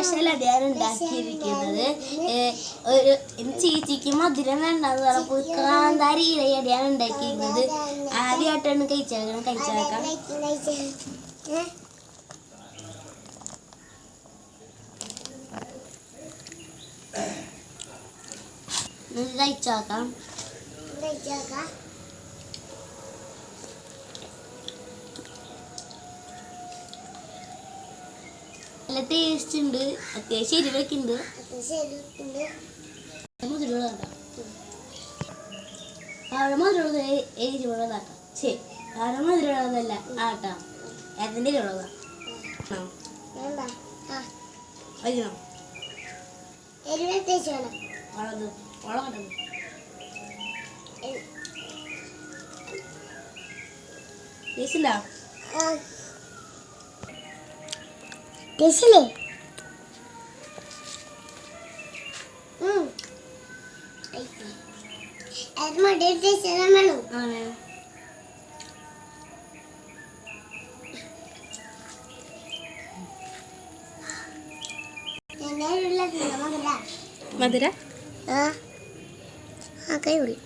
Special അടിയാണ് ഉണ്ടാക്കിയിരിക്കുന്നത് ഒരു ചേച്ചിക്ക് മധുരം വേണ്ടെന്ന് പറഞ്ഞപ്പോൾ കാന്താരി ഇലയടിയാണ് ഉണ്ടാക്കിയിരിക്കുന്നത് ആദ്യമായിട്ടാണ് കഴിച്ചേക്കണം കഴിച്ചേക്കാം കഴിച്ചേക്കാം കഴിച്ചേക്കാം നല്ല ടേസ്റ്റ് ഉണ്ട്. അത്യാവശ്യം എരിവൊക്കെ ഉണ്ട്. മധുരമുള്ളതാ അവിടെ മധുരമുള്ളത് എരിവുള്ളതാട്ടോ. ശരി അവിടെ മധുരമുള്ളതല്ല ആട്ടാ. അതിന്റെ എരിവുള്ളതാ വയ്ക്കണം വളത് വളം കണ്ടത്. ടേസ്റ്റില്ല ടേസ്റ്റില്ലേ? മധുര. ആ. ആ കൈ വിളി